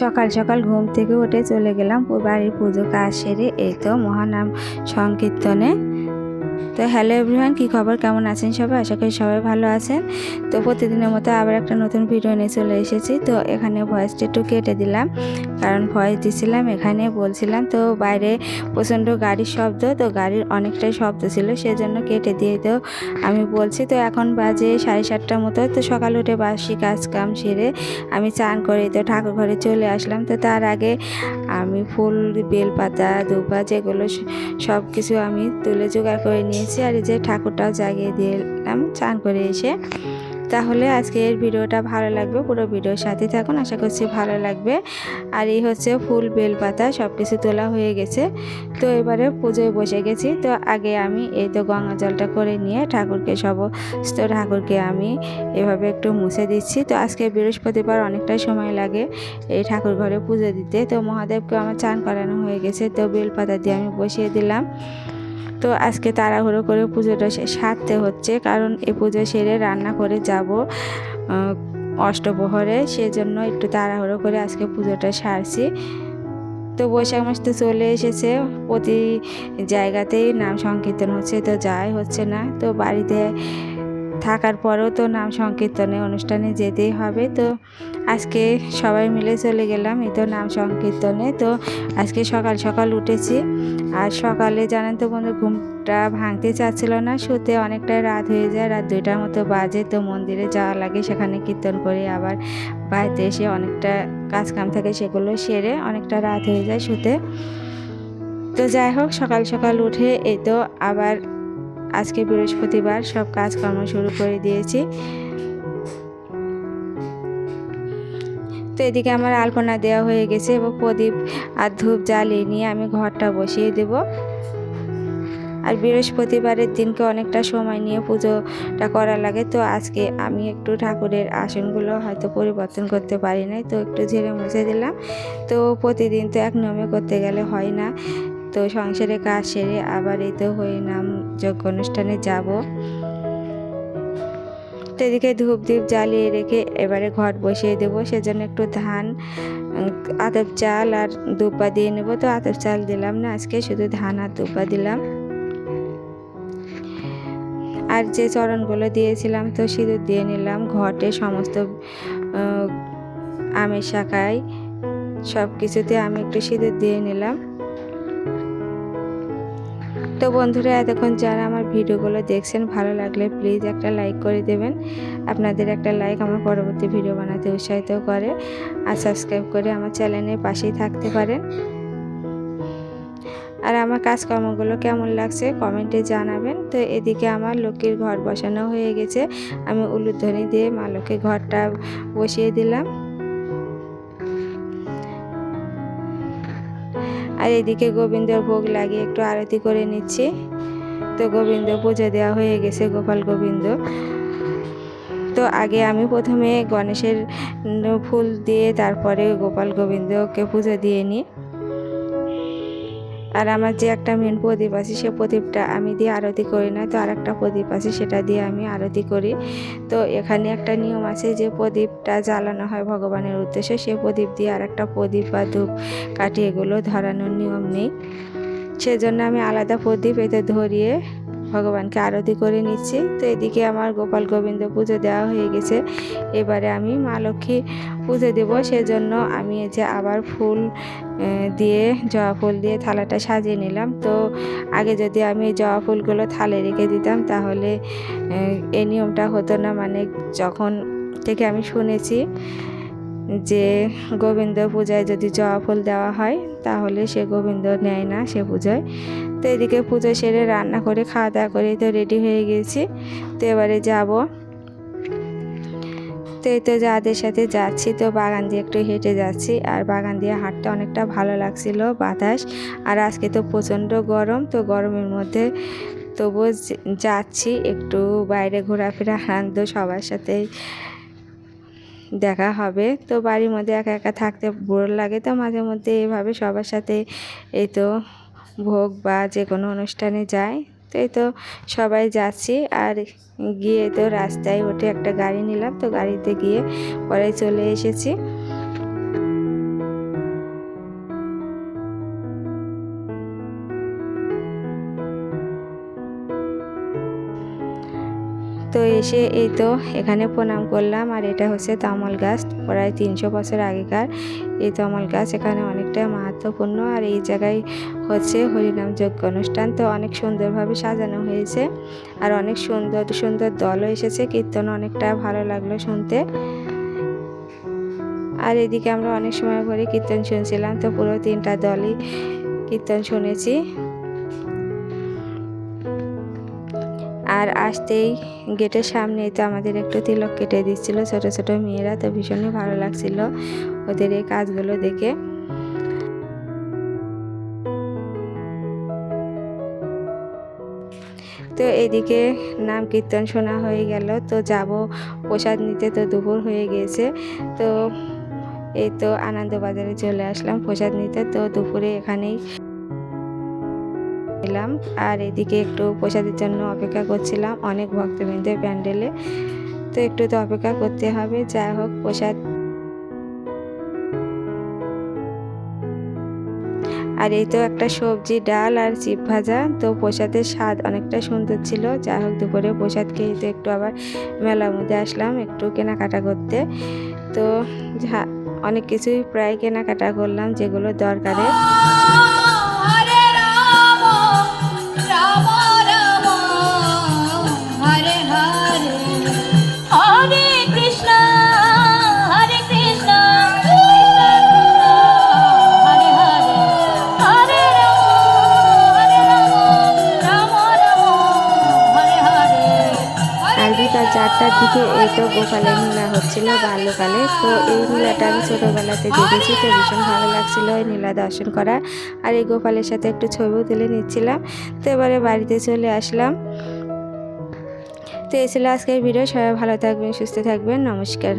সকাল সকাল ঘুম থেকে উঠে চলে গেলাম। বাড়ির পুজো কাজ সেরে এই তো মহানাম সংকীর্তনে তো হ্যালো এভরিওয়ান, কী খবর? কেমন আছেন সবাই? আশা করি সবাই ভালো আছেন। তো প্রতিদিনের মতো আবার একটা নতুন ভিডিও নিয়ে চলে এসেছি। তো এখানে ভয়েসটা একটু কেটে দিলাম। কারণ ভয়েস দিছিলাম, এখানে বলছিলাম। তো বাইরে প্রচণ্ড গাড়ির শব্দ, তো গাড়ির অনেকটাই শব্দ ছিল, সেজন্য কেটে দিয়ে তো আমি বলছি। তো এখন বাজে সাড়ে সাতটার মতো, তো সকাল উঠে বাসি কাজ কাম সেরে আমি চান করে তো ঠাকুর ঘরে চলে আসলাম। তো তার আগে আমি ফুল, বেলপাতা দুবা যেগুলো সব কিছু আমি তুলে জোগাড় করে নিয়েছি আর এই যে ঠাকুরটাও জাগিয়ে দিলাম, চান করে এসে। তাহলে আজকের ভিডিওটা ভালো লাগবে, পুরো ভিডিওর সাথে থাকুন, আশা করছি ভালো লাগবে। আর এই হচ্ছে ফুল বেলপাতা সব কিছু তোলা হয়ে গেছে। তো এবারে পুজোয় বসে গেছি, তো আগে আমি এই তো গঙ্গা জলটা করে নিয়ে ঠাকুরকে সমস্ত ঠাকুরকে আমি এভাবে একটু মুছে দিচ্ছি। তো আজকে বৃহস্পতিবার অনেকটাই সময় লাগে এই ঠাকুর ঘরে পুজো দিতে। তো মহাদেবকে আমার চান করানো হয়ে গেছে, তো বেলপাতা দিয়ে আমি বসিয়ে দিলাম। তো আজকে তাড়াহুড়ো করে পুজোটা সারতে হচ্ছে, কারণ এ পুজো সেরে রান্না করে যাব অষ্টপহরে সেজন্য একটু তাড়াহুড়ো করে আজকে পুজোটা সারছি। তো বৈশাখ মাস তো চলে এসেছে, প্রতি জায়গাতেই নাম সংকীর্তন হচ্ছে, তো যাই হচ্ছে না। তো বাড়িতে থাকার পরেও তো নাম সংকীর্তনে অনুষ্ঠানে যেতেই হবে। তো আজকে সবাই মিলে চলে গেলাম এই তো নাম সংকীর্তনে। তো আজকে সকাল সকাল উঠেছি। আর সকালে জানেন তো বন্ধু, ঘুমটা ভাঙতে চাচ্ছিল না, শুতে অনেকটা রাত হয়ে যায়, রাত দুইটার মতো বাজে। তো মন্দিরে যাওয়া লাগে, সেখানে কীর্তন করে আবার বাড়িতে এসে অনেকটা কাজ কাম থাকে সেগুলো সেরে অনেকটা রাত হয়ে যায় শুতে। তো যাই হোক, সকাল সকাল উঠে এই তো আবার আজকে বৃহস্পতিবার সব কাজকর্ম শুরু করে দিয়েছি। তো এদিকে আমার আলপনা দেওয়া হয়ে গেছে এবং প্রদীপ আর ধূপ জ্বালিয়ে নিয়ে আমি ঘরটা বসিয়ে দেব। আর বৃহস্পতিবারের দিনকে অনেকটা সময় নিয়ে পুজোটা করা লাগে, তো আজকে আমি একটু ঠাকুরের আসনগুলো হয়তো পরিবর্তন করতে পারি নাই, তো একটু ঝেড়ে মুছে দিলাম। তো প্রতিদিন তো এক নিয়মে করতে গেলে হয় না, তো সংসারে কাজ সেরে আবার এই তো হয়ে নাম যজ্ঞ অনুষ্ঠানে যাব। তো এদিকে ধূপ দ্বীপ জ্বালিয়ে রেখে এবারে ঘট বসিয়ে দেবো। সেজন্য একটু ধান আতপ চাল আর দুব্বা দিয়ে নেব। তো আতপ চাল দিলাম না, আজকে শুধু ধান আর দুব্বা দিলাম। আর যে চরণগুলো দিয়েছিলাম, তো সিঁদুর দিয়ে নিলাম। ঘটে সমস্ত আমের শাখায় সব কিছুতে আমি একটু সিঁদুর দিয়ে নিলাম। তো বন্ধুরা, এতক্ষণ যারা আমার ভিডিওগুলো দেখছেন, ভালো লাগলে প্লিজ একটা লাইক করে দেবেন। আপনাদের একটা লাইক আমার পরবর্তী ভিডিও বানাতে উৎসাহিত করে আর সাবস্ক্রাইব করে আমার চ্যানেলের পাশেই থাকতে পারেন। আর আমার কাজকর্মগুলো কেমন লাগছে কমেন্টে জানাবেন। তো এদিকে আমার লক্ষ্মীর ঘর বসানো হয়ে গেছে। আমি উলুধ্বনি দিয়ে মা লক্ষ্মীর ঘরটা বসিয়ে দিলাম। আর এদিকে গোবিন্দর ভোগ লাগিয়ে একটু আরতি করে নিচ্ছি। তো গোবিন্দ পূজা দেওয়া হয়ে গেছে, গোপাল গোবিন্দ। তো আগে আমি প্রথমে গণেশের ফুল দিয়ে তারপরে গোপাল গোবিন্দকে পুজো দিয়ে নিই। আর আমার যে একটা মেন প্রদীপ আছে, সে প্রদীপটা আমি দিয়ে আরতি করি না। তো আর একটা প্রদীপ আছে, সেটা দিয়ে আমি আরতি করি। তো এখানে একটা নিয়ম আছে যে প্রদীপটা জ্বালানো হয় ভগবানের উদ্দেশ্যে, সে প্রদীপ দিয়ে আর একটা প্রদীপ বা ধূপ কাঠি এগুলো ধরানোর নিয়ম নেই। সেজন্য আমি আলাদা প্রদীপ এতে ধরিয়ে ভগবানকে আরতি করে নিচ্ছি। তো এদিকে আমার গোপাল গোবিন্দ পুজো দেওয়া হয়ে গেছে। এবারে আমি মা লক্ষ্মী পুজো দেবো, সেজন্য আমি যে আবার ফুল দিয়ে, জবা ফুল দিয়ে থালাটা সাজিয়ে নিলাম। তো আগে যদি আমি এই জবা ফুলগুলো থালে রেখে দিতাম, তাহলে এই নিয়মটা হতো না। মানে যখন থেকে আমি শুনেছি যে গোবিন্দ পূজায় যদি জবা ফুল দেওয়া হয়, তাহলে সে গোবিন্দ নেয় না সে পুজোয়। তো এদিকে পুজো সেরে রান্না করে, খাওয়া দাওয়া করে তো রেডি হয়ে গেছি। তো এবারে যাব। তো এই তো যাদের সাথে যাচ্ছি, তো বাগান দিয়ে একটু হেঁটে যাচ্ছি। আর বাগান দিয়ে হাঁটতে অনেকটা ভালো লাগছিল বাতাস। আর আজকে তো প্রচণ্ড গরম, তো গরমের মধ্যে তবুও যাচ্ছি একটু বাইরে ঘোরাফেরা আনন্দ সবার সাথেই দেখা হবে। তো বাড়ির মধ্যে একা একা থাকতে বোর লাগে। তো মাঝে মধ্যে এভাবে সবার সাথে এই তো ভোগ বা যে কোনো অনুষ্ঠানে যায় তো এই তো সবাই যাচ্ছি। আর গিয়ে তো রাস্তায় উঠে একটা গাড়ি নিলাম। তো গাড়িতে গিয়ে পরে চলে এসেছি। এসে এই তো এখানে প্রণাম করলাম। আর এটা হচ্ছে তামল গাছ, প্রায় তিনশো বছর আগেকার। এই তামল গাছ এখানে অনেকটা মাহাত্মপূর্ণ আর এই জায়গায় হচ্ছে হরিনাম যজ্ঞ অনুষ্ঠান। তো অনেক সুন্দরভাবে সাজানো হয়েছে। আর অনেক সুন্দর সুন্দর দলও এসেছে। কীর্তন অনেকটা ভালো লাগল শুনতে। আর এদিকে আমরা অনেক সময় পরে কীর্তন শুনছিলাম। তো পুরো তিনটা দলই কীর্তন শুনেছি। আর আসতেই গেটের সামনেই তো আমাদের একটু তিলক কেটে দিচ্ছিল ছোট ছোট মেয়েরা, তো ভীষণই ভালো লাগছিল ওদের এই কাজগুলো দেখে। তো এদিকে নাম কীর্তন শোনা হয়ে গেল, তো যাব প্রসাদ নিতে তো দুপুর হয়ে গিয়েছে তো এই তো আনন্দবাজারে চলে আসলাম প্রসাদ নিতে, তো দুপুরে এখানেই এলাম আর এদিকে একটু প্রসাদের জন্য অপেক্ষা করছিলাম অনেক ভক্তবৃন্দের প্যান্ডেলে। তো একটু তো অপেক্ষা করতে হবে, যাই হোক প্রসাদ। আর এই তো একটা সবজি, ডাল আর চিপ ভাজা। তো প্রসাদের স্বাদ অনেকটা সুন্দর ছিল। যাই হোক দুপুরে প্রসাদ খেয়ে তো একটু আবার মেলার মধ্যে আসলাম একটু কেনাকাটা করতে। তো অনেক কিছুই প্রায় কেনাকাটা করলাম যেগুলো দরকারের। চারটার দিকে এই তো গোপালের নীলা হচ্ছিল বাল্যকালে। তো এই নীলাটা আমি ছোটোবেলাতে দেখেছি, তো ভীষণ ভালো লাগছিল এই নীলা দর্শন করা। আর এই গোপালের সাথে একটু ছবিও তুলে নিচ্ছিলাম। তো এবারে বাড়িতে চলে আসলাম। তো এই ছিল আজকের ভিডিও। সবাই ভালো থাকবেন, সুস্থ থাকবেন। নমস্কার।